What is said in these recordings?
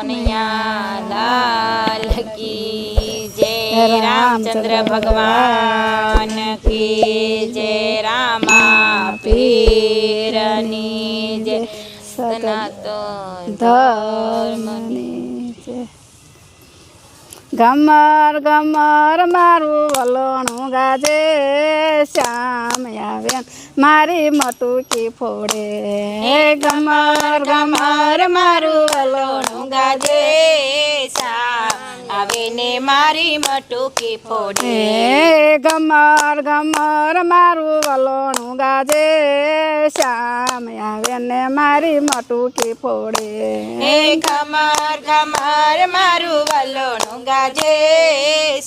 કનૈયા લાલ કી જય રામચંદ્ર ભગવાન કી જય રામા પીરની જય સનાતન ધર્મની છે ગમર ગમર મારું વલોણું ગાજે, શ્યામ આવે મારી મટુકી ફોડે. ગમર ગમર મારું વલોણું મારી મટુકી ફોડે. હે ગમર ગમર મારું વલોણું ગાજે. શ્યામ આવે ને મારી મટુકી ફોડે. હે ગમર ખમર મારું વલોણું ગાજે.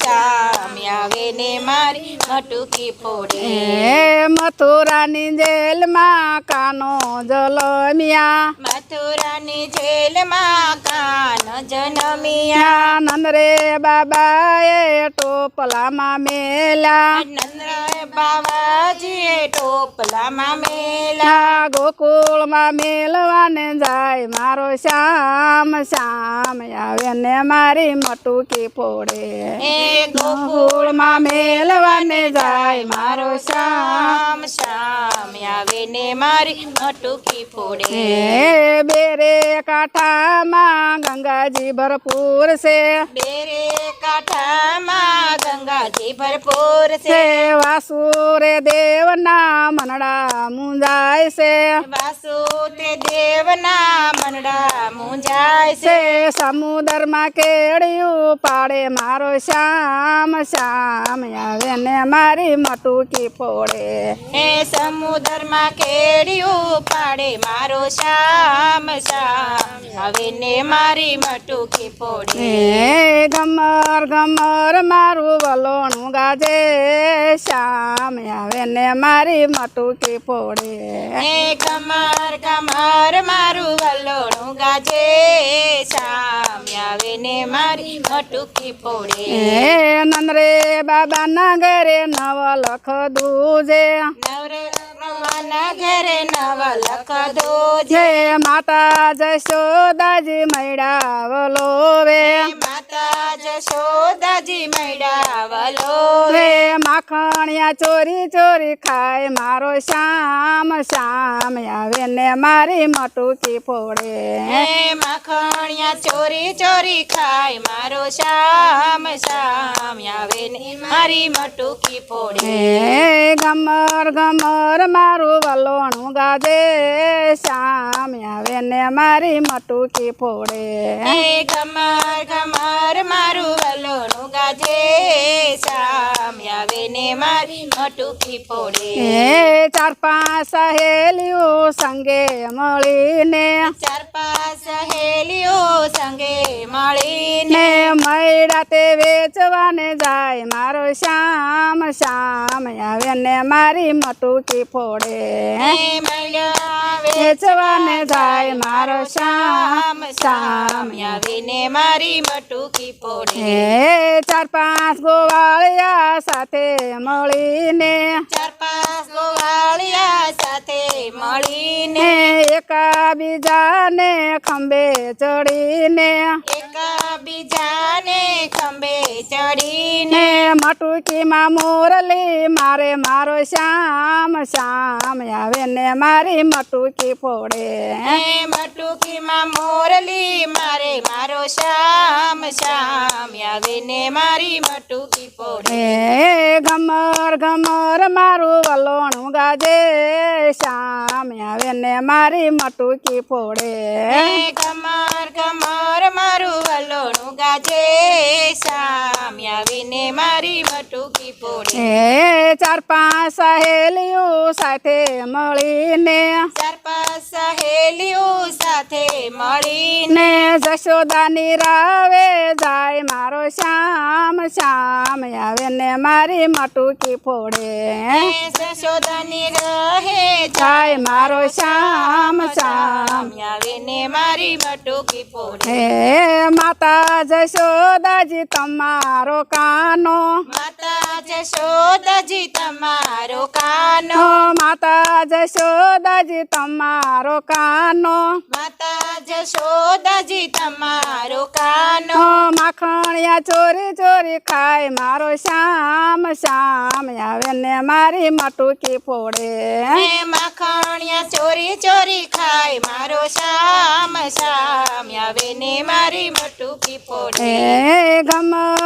શ્યામ આવે ને મારી મટુકી ફોડે. હે મથુરાની જેલમાં કાનો જલમિયા. મથુરાની જેલમાં કાન જનમિયા. નંદરે બાબાએ ટોપલામાં મેલા. નંદરે બાબાજીએ ટોપલામાં મેલા. ગોકુળમાં મેલવાને જાય મારો શ્યામ. શ્યામ આવે ને મારી મટુકી ફોડે. ગોકુળમાં મેલવાને જાય મારો શ્યામ. શામ શામ આવે ને મારી મટુકી ફોડે. બેરે બેરે કાંઠામાં ગંગાજી ભરપૂર છે. બેરે કાંઠામાં ગંગાજી ભરપૂર છે. વાસુરે દેવના મનડા મુંજાય છે. વાસુ તે દેવના મનડા મુંજાય છે. સમુદરમાં કેળિયું પાડે મારો શ્યામ શ્યામ આવે ને મારી મટુકી ફોડે. હે સમુદ્રમાં કેડ્યું પાડે મારો શામ શામ હવે ને મારી મટુકી હે ગમર ગમર મારું વલોણું ગાજે શ્યામ આવે ને મારી મટુકી પોડે ગમર ગમર મારું વલોણું ગાજે શામ આવે ને મારી મટુકી પોડે નંદરે બાબા બાબાના ઘરે નવ લખ દૂજે. નવરત્નવાના ઘરે નવ લખ દોજે જે માતા જશોદાજી મૈડા વલોવે માતા જશોદાજી મૈડા વલો વે માખણિયા ચોરી ચોરી ખાય મારો શ્યામ શ્યામ આવે ને મારી મટુકી ફોડે. હે માખણિયા ચોરી ચોરી ખાય મારો શામ શામ આવે ને મારી મટુકી ફોડે. ગમર ગમર મારું વલોણું ગાજે શ્યામ આવે ને મારી મટુકી ફોડે. ગમર કમર કમર મારું વલોનું ગાજે શામ આવે ને મારી મટુકી ફોડે હે ચાર પાંચ સહેલીઓ સંગે મળીને. ચાર પાંચ સહેલીઓ સંગે મળીને મૈડા તે વેચવાને જાય મારો શ્યામ શ્યામ આવે ને મારી મટુકી ફોડે. વેચવાને જાય મારો શામ શ્યામ શામ શ્યામ આવીને મારી મટુકી ફોડે. ચાર પાંચ ગોવાળિયા સાથે મળીને ચાર પાંચ ગોવાળિયા સાથે મળીને ને એકા બીજાને ખંભે ચડીને. એકબીજાને ખંભે ચડીને. મટુકીમાં મોરલી મારે મારો શ્યામ શ્યામ આવે ને મારી મટુકી ફોડે. મટુકીમાં મોરલી મારે મારો શ્યામ આવીને મારી મટુકી ગમર ગમર મારું વલોણું ગાજે શ્યામ આવે ને મારી મટુકી ફોડે. હે કમર કમર મારું વલોણું ગાજે શામ આવીને મારી મટુકી ફોડે હે ચાર પાંચ સહેલીઓ સાથે મળીને ચાર પાંચ સહેલીઓ સાથે મળીને ને જશોદાની રાવે જાય મારો શ્યામ શ્યામ આવે ને મારી મટુકી ફોડે. જશોદાની રહે જાય મારો શ્યામ શ્યામ આવીને મારી મટુકી ફોડે હે માતા જશોદાજી તમારો કાનો. માતા જશોદજી તમારો કાનો. માતા જશોદાજી તમારો કાનો. માતા જશોદજી તમારો કાનો. માખણિયા ચોરી ચોરી ખાય મારો શ્યામ. શ્યામ આવે ને મારી મટુકી ફોડે. માખણિયા ચોરી ચોરી ખાય મારો શ્યામ શ્યામ આવે ને મારી મટુકી ફોડે. એ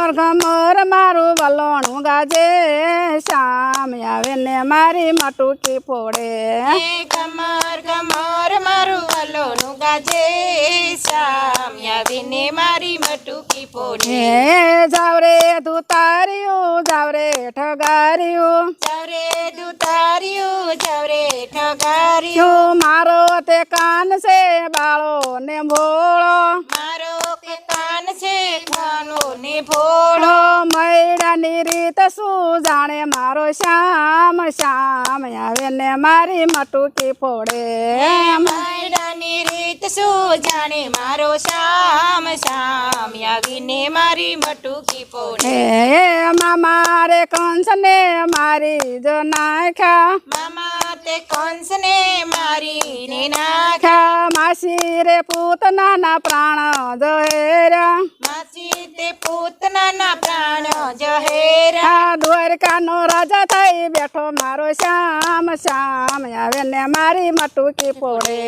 ગમર ગમર મારું વલોણું ગાજે શ્યામ આવે ને મારી મટુકી ફોડે. કમર ગમર મારું વલોનું ગાજે શ્યામ આવીને મારી મટુકી ફોડે. હે જાવરે તું તાર્યું જાવરે ઠગાર્યું. જાવરે દુતાર્યું જવરે ઠગાર્યું. મારો તે કાન છે બાળો. ને ભોળો ઓ મૈડાની રીત શું જાણે મારો શ્યામ? શ્યામ આવે ને મારી મટુકી ફોડે. માયડાની રીત શું જાણે મારો શ્યામ? શ્યામ આવીને મારી મટુકી ફોડે. મામા રે કંસને મારી જો નાખ્યા. મામા તે કંસને મારીને નાખ્યા નાખ્યા. માસી રે પૂતનાના પ્રાણ જો હેર્યા. તે પૂતનાના પ્રાણ જહેરા. દ્વારકાનો રાજા થઈ બેઠો મારો શ્યામ શ્યામ આવે ને મારી મટુકી ફોડે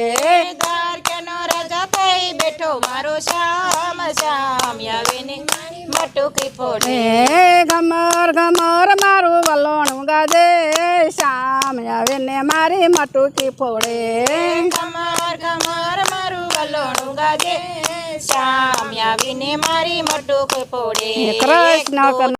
દ્વારકાનો રાજા થઈ બેઠો મારો શ્યામ શ્યામ આવે ને મટુકી હે ગમર ગમર મારું વલોણું ગાજે શ્યામ આવે ને મારી મટુકી ફોડે કમર કમર મારું વલોણું ગાજે શ્યામ આવીને મારી મટુક ફોડે. કૃષ્ણ